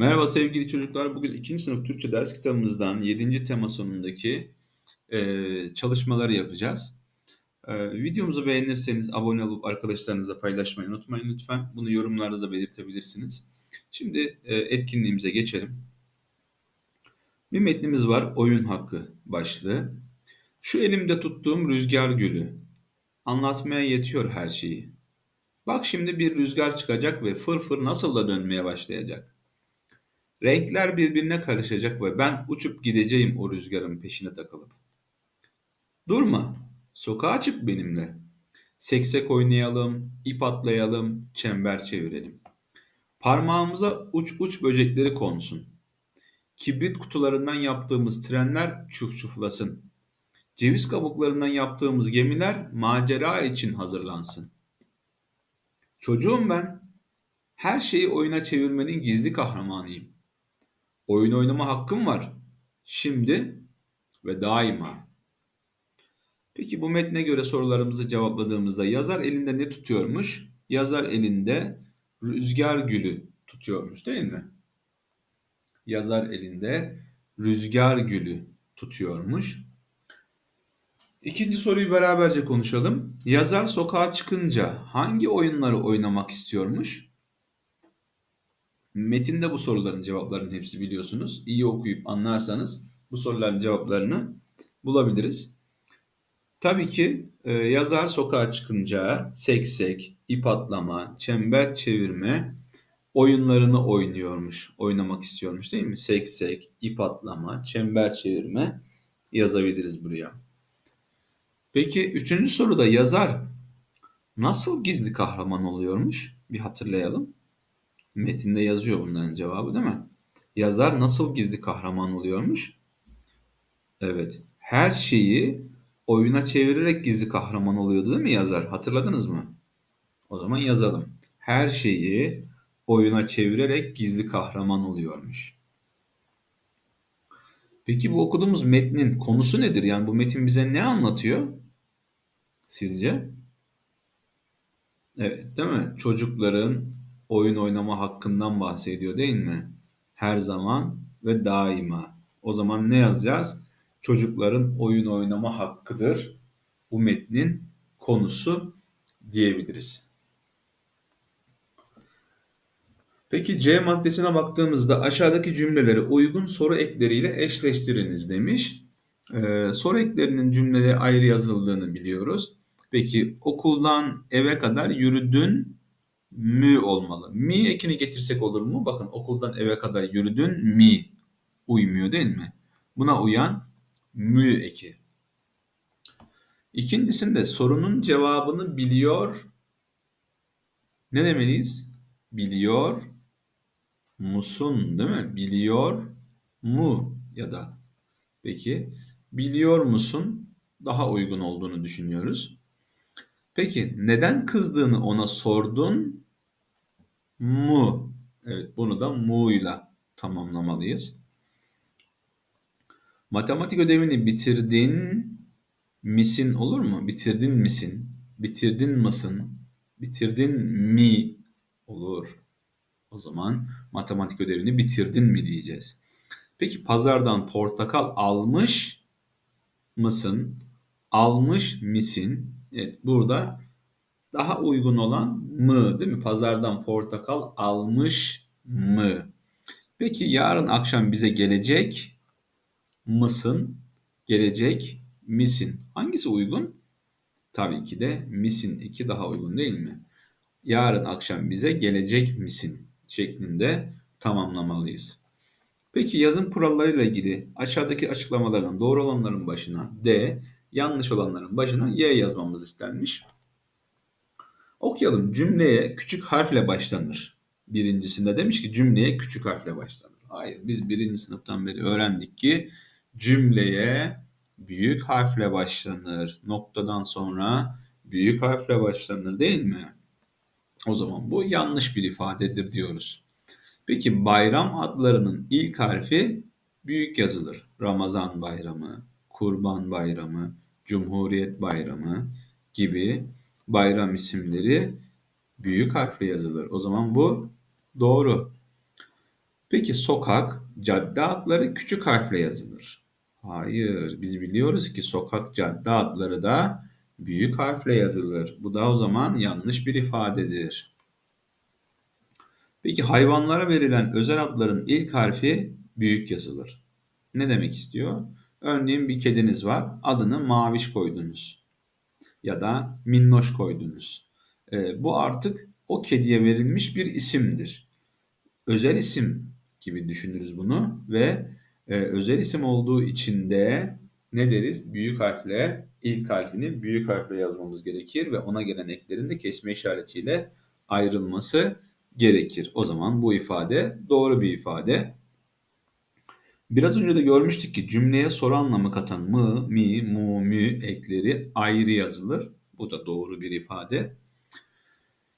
Merhaba sevgili çocuklar. Bugün 2. sınıf Türkçe ders kitabımızdan 7. tema sonundaki eee, çalışmaları yapacağız. Eee, videomuzu beğenirseniz abone olup arkadaşlarınızla paylaşmayı unutmayın lütfen. Bunu yorumlarda da belirtebilirsiniz. Şimdi eee, etkinliğimize geçelim. Bir metnimiz var. Oyun hakkı başlığı. Şu elimde tuttuğum rüzgar gülü. Anlatmaya yetiyor her şeyi. Bak şimdi bir rüzgar çıkacak ve fır fır nasıl da dönmeye başlayacak. Renkler birbirine karışacak ve ben uçup gideceğim o rüzgarın peşine takılıp. Durma, sokağa çık benimle. Seksek oynayalım, ip atlayalım, çember çevirelim. Parmağımıza uç uç böcekleri konsun. Kibrit kutularından yaptığımız trenler çuf çuflasın. Ceviz kabuklarından yaptığımız gemiler macera için hazırlansın. Çocuğum ben, her şeyi oyuna çevirmenin gizli kahramanıyım. Oyun oynama hakkım var. Şimdi ve daima. Peki bu metne göre sorularımızı cevapladığımızda yazar elinde ne tutuyormuş? Yazar elinde rüzgar gülü tutuyormuş değil mi? Yazar elinde rüzgar gülü tutuyormuş. İkinci soruyu beraberce konuşalım. Yazar sokağa çıkınca hangi oyunları oynamak istiyormuş? Metinde bu soruların cevaplarının hepsi biliyorsunuz. İyi okuyup anlarsanız bu soruların cevaplarını bulabiliriz. Tabii ki e, yazar sokağa çıkınca seksek, ip atlama, çember çevirme oyunlarını oynuyormuş, oynamak istiyormuş değil mi? Seksek, ip atlama, çember çevirme yazabiliriz buraya. Peki üçüncü soruda yazar nasıl gizli kahraman oluyormuş? Bir hatırlayalım. Metinde yazıyor bunların cevabı değil mi? Yazar nasıl gizli kahraman oluyormuş? Evet. Her şeyi oyuna çevirerek gizli kahraman oluyordu değil mi yazar? Hatırladınız mı? O zaman yazalım. Her şeyi oyuna çevirerek gizli kahraman oluyormuş. Peki bu okuduğumuz metnin konusu nedir? Yani bu metin bize ne anlatıyor? Sizce? Evet, değil mi? Çocukların oyun oynama hakkından bahsediyor değil mi? Her zaman ve daima. O zaman ne yazacağız? Çocukların oyun oynama hakkıdır. Bu metnin konusu diyebiliriz. Peki C maddesine baktığımızda aşağıdaki cümleleri uygun soru ekleriyle eşleştiriniz demiş. Ee, soru eklerinin cümlede ayrı yazıldığını biliyoruz. Peki okuldan eve kadar yürüdün mü olmalı. Mi ekini getirsek olur mu? Bakın okuldan eve kadar yürüdün mi uymuyor değil mi? Buna uyan mü eki. İkincisinde sorunun cevabını biliyor. Ne demeliyiz? Biliyor musun değil mi? Biliyor mu ya da peki biliyor musun daha uygun olduğunu düşünüyoruz. Peki neden kızdığını ona sordun mu? Evet bunu da mu ile tamamlamalıyız. Matematik ödevini bitirdin misin olur mu? Bitirdin misin? Bitirdin mısın? Bitirdin mi olur. O zaman matematik ödevini bitirdin mi diyeceğiz. Peki pazardan portakal almış mısın? Almış misin? Evet burada daha uygun olan mı değil mi? Pazardan portakal almış mı? Peki yarın akşam bize gelecek mısın? Gelecek misin? Hangisi uygun? Tabii ki de misin 2 daha uygun değil mi? Yarın akşam bize gelecek misin? şeklinde tamamlamalıyız. Peki yazım kurallarıyla ilgili aşağıdaki açıklamaların doğru olanların başına D, yanlış olanların başına Y yazmamız istenmiş. Okuyalım. Cümleye küçük harfle başlanır. Birincisinde demiş ki cümleye küçük harfle başlanır. Hayır biz birinci sınıftan beri öğrendik ki cümleye büyük harfle başlanır. Noktadan sonra büyük harfle başlanır değil mi? O zaman bu yanlış bir ifadedir diyoruz. Peki bayram adlarının ilk harfi büyük yazılır. Ramazan bayramı, Kurban bayramı, Cumhuriyet bayramı gibi bayram isimleri büyük harfle yazılır. O zaman bu doğru. Peki sokak, cadde adları küçük harfle yazılır. Hayır, biz biliyoruz ki sokak, cadde adları da büyük harfle yazılır. Bu da o zaman yanlış bir ifadedir. Peki hayvanlara verilen özel adların ilk harfi büyük yazılır. Ne demek istiyor? Örneğin bir kediniz var, adını Maviş koydunuz ya da Minnoş koydunuz. E, bu artık o kediye verilmiş bir isimdir. Özel isim gibi düşünürüz bunu ve e, özel isim olduğu için de ne deriz? Büyük harfle ilk harfini büyük harfle yazmamız gerekir ve ona gelen eklerin de kesme işaretiyle ayrılması gerekir. O zaman bu ifade doğru bir ifade. Biraz önce de görmüştük ki cümleye soru anlamı katan mı, mi, mu, mü ekleri ayrı yazılır. Bu da doğru bir ifade.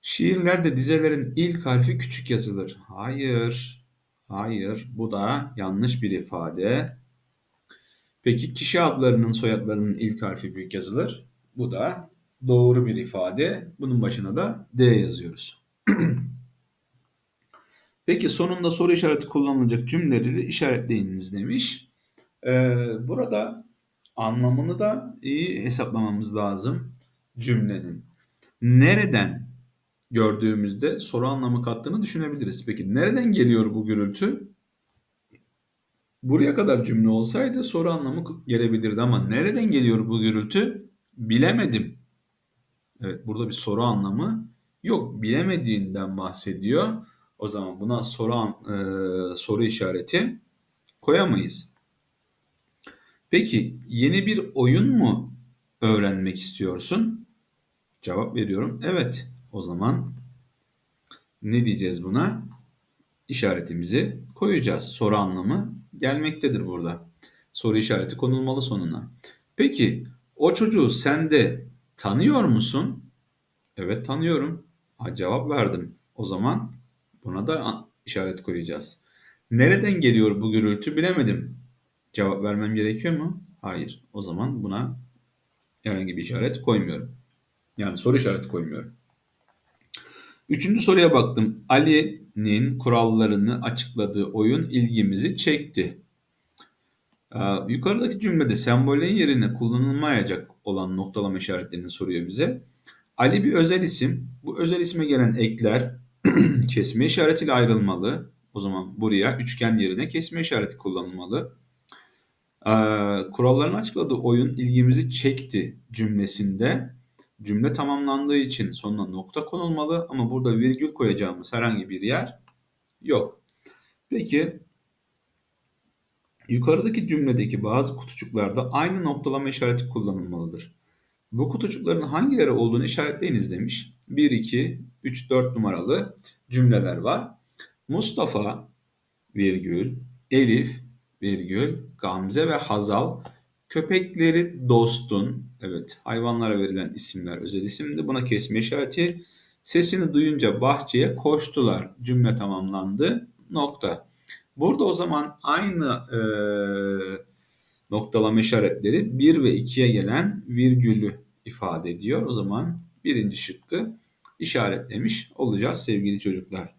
Şiirlerde dizelerin ilk harfi küçük yazılır. Hayır. Hayır. Bu da yanlış bir ifade. Peki kişi adlarının soyadlarının ilk harfi büyük yazılır. Bu da doğru bir ifade. Bunun başına da D yazıyoruz. Peki sonunda soru işareti kullanılacak cümleleri işaretleyiniz demiş. Ee, burada anlamını da iyi hesaplamamız lazım cümlenin. Nereden gördüğümüzde soru anlamı kattığını düşünebiliriz. Peki nereden geliyor bu gürültü? Buraya kadar cümle olsaydı soru anlamı gelebilirdi ama nereden geliyor bu gürültü? Bilemedim. Evet burada bir soru anlamı yok. Bilemediğinden bahsediyor. O zaman buna soru, e, soru işareti koyamayız. Peki yeni bir oyun mu öğrenmek istiyorsun? Cevap veriyorum. Evet. O zaman ne diyeceğiz buna? İşaretimizi koyacağız. Soru anlamı gelmektedir burada. Soru işareti konulmalı sonuna. Peki o çocuğu sen de tanıyor musun? Evet tanıyorum. Ha, cevap verdim. O zaman buna da işaret koyacağız. Nereden geliyor bu gürültü bilemedim. Cevap vermem gerekiyor mu? Hayır. O zaman buna herhangi bir işaret koymuyorum. Yani soru işareti koymuyorum. Üçüncü soruya baktım. Ali'nin kurallarını açıkladığı oyun ilgimizi çekti. Ee, yukarıdaki cümlede sembolün yerine kullanılmayacak olan noktalama işaretlerini soruyor bize. Ali bir özel isim. Bu özel isme gelen ekler kesme işaretiyle ayrılmalı. O zaman buraya üçgen yerine kesme işareti kullanılmalı. Ee, kurallarını açıkladığı oyun ilgimizi çekti cümlesinde cümle tamamlandığı için sonuna nokta konulmalı ama burada virgül koyacağımız herhangi bir yer yok. Peki yukarıdaki cümledeki bazı kutucuklarda aynı noktalama işareti kullanılmalıdır. Bu kutucukların hangileri olduğunu işaretleyiniz demiş. 1, 2, 3, 4 numaralı cümleler var. Mustafa virgül, Elif virgül, Gamze ve Hazal köpekleri dostun, evet hayvanlara verilen isimler özel isimdi. Buna kesme işareti. Sesini duyunca bahçeye koştular. Cümle tamamlandı. Nokta. Burada o zaman aynı e, noktalama işaretleri 1 ve 2'ye gelen virgülü ifade ediyor. O zaman birinci şıkkı işaretlemiş olacağız sevgili çocuklar.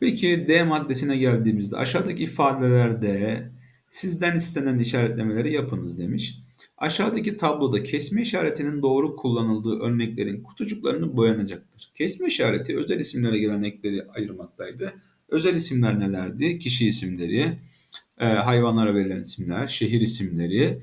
Peki D maddesine geldiğimizde aşağıdaki ifadelerde sizden istenen işaretlemeleri yapınız demiş. Aşağıdaki tabloda kesme işaretinin doğru kullanıldığı örneklerin kutucuklarını boyanacaktır. Kesme işareti özel isimlere gelen ekleri ayırmaktaydı. Özel isimler nelerdi? Kişi isimleri, e, hayvanlara verilen isimler, şehir isimleri,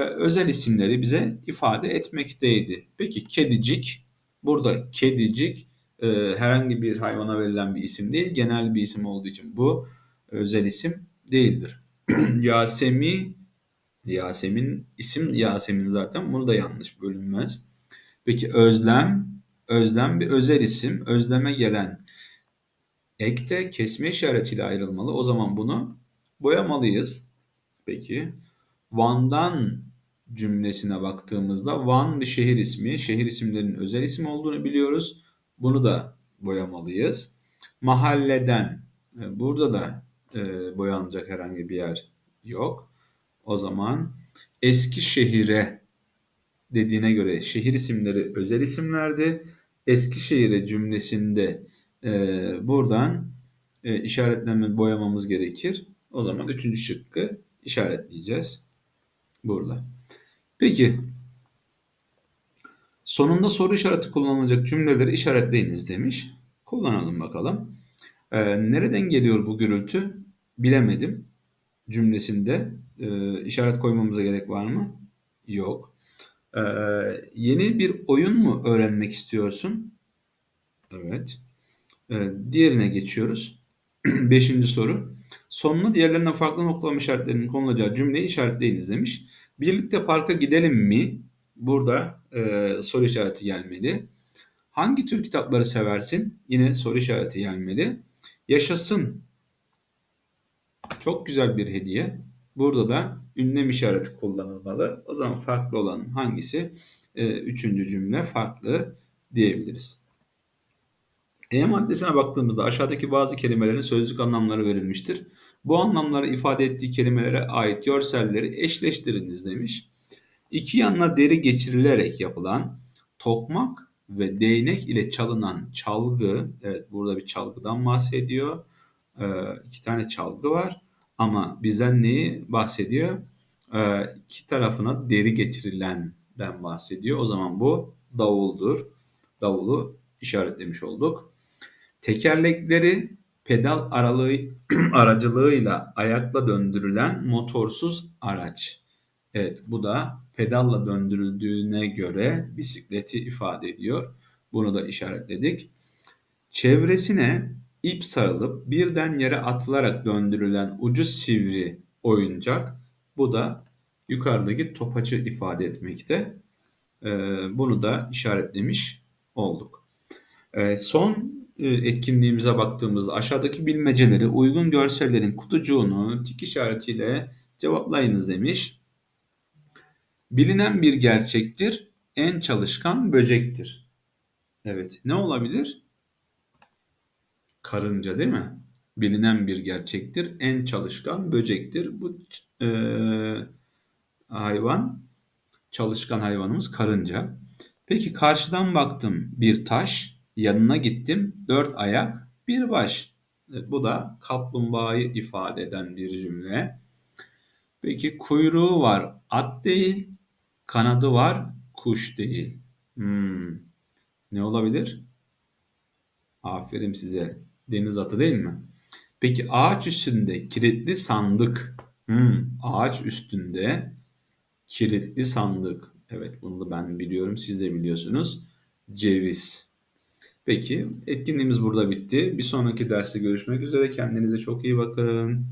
özel isimleri bize ifade etmekteydi. Peki kedicik, burada kedicik e, herhangi bir hayvana verilen bir isim değil, genel bir isim olduğu için bu özel isim değildir. Yasemi Yasemin isim Yasemin zaten bunu da yanlış bölünmez. Peki özlem özlem bir özel isim. Özleme gelen ekte kesme işaretiyle ayrılmalı. O zaman bunu boyamalıyız. Peki Van'dan cümlesine baktığımızda Van bir şehir ismi. Şehir isimlerinin özel isim olduğunu biliyoruz. Bunu da boyamalıyız. Mahalleden e, burada da e, boyanacak herhangi bir yer yok. O zaman Eskişehir'e dediğine göre şehir isimleri özel isimlerdi. Eskişehir'e cümlesinde e, buradan e, işaretleme boyamamız gerekir. O zaman üçüncü şıkkı işaretleyeceğiz. Burada. Peki sonunda soru işareti kullanılacak cümleleri işaretleyiniz demiş. Kullanalım bakalım. Ee, nereden geliyor bu gürültü? Bilemedim. Cümlesinde e, işaret koymamıza gerek var mı? Yok. Ee, yeni bir oyun mu öğrenmek istiyorsun? Evet. Ee, diğerine geçiyoruz. Beşinci soru. Sonuna diğerlerinden farklı noktalama işaretlerinin konulacağı cümleyi işaretleyiniz demiş. Birlikte parka gidelim mi? Burada e, soru işareti gelmeli. Hangi tür kitapları seversin? Yine soru işareti gelmeli. Yaşasın. Çok güzel bir hediye. Burada da ünlem işareti kullanılmalı. O zaman farklı olan hangisi? E, üçüncü cümle farklı diyebiliriz. E maddesine baktığımızda aşağıdaki bazı kelimelerin sözlük anlamları verilmiştir. Bu anlamları ifade ettiği kelimelere ait görselleri eşleştiriniz demiş. İki yanına deri geçirilerek yapılan tokmak ve değnek ile çalınan çalgı, evet burada bir çalgıdan bahsediyor. Ee, iki tane çalgı var ama bizden neyi bahsediyor? Ee, iki tarafına deri geçirilenden bahsediyor. O zaman bu davuldur. Davulu işaretlemiş olduk. Tekerlekleri pedal aralığı aracılığıyla ayakla döndürülen motorsuz araç. Evet bu da pedalla döndürüldüğüne göre bisikleti ifade ediyor. Bunu da işaretledik. Çevresine ip sarılıp birden yere atılarak döndürülen ucu sivri oyuncak. Bu da yukarıdaki topaçı ifade etmekte. Ee, bunu da işaretlemiş olduk. Ee, son etkinliğimize baktığımızda aşağıdaki bilmeceleri uygun görsellerin kutucuğunu tik işaretiyle cevaplayınız demiş. Bilinen bir gerçektir, en çalışkan böcektir. Evet, ne olabilir? Karınca değil mi? Bilinen bir gerçektir, en çalışkan böcektir. Bu e, hayvan, çalışkan hayvanımız karınca. Peki karşıdan baktım bir taş, yanına gittim dört ayak, bir baş. E, bu da kaplumbağayı ifade eden bir cümle. Peki kuyruğu var, at değil, Kanadı var, kuş değil. Hmm. Ne olabilir? Aferin size. Deniz atı değil mi? Peki ağaç üstünde kilitli sandık. Hmm. Ağaç üstünde kilitli sandık. Evet bunu da ben biliyorum. Siz de biliyorsunuz. Ceviz. Peki etkinliğimiz burada bitti. Bir sonraki derste görüşmek üzere. Kendinize çok iyi bakın.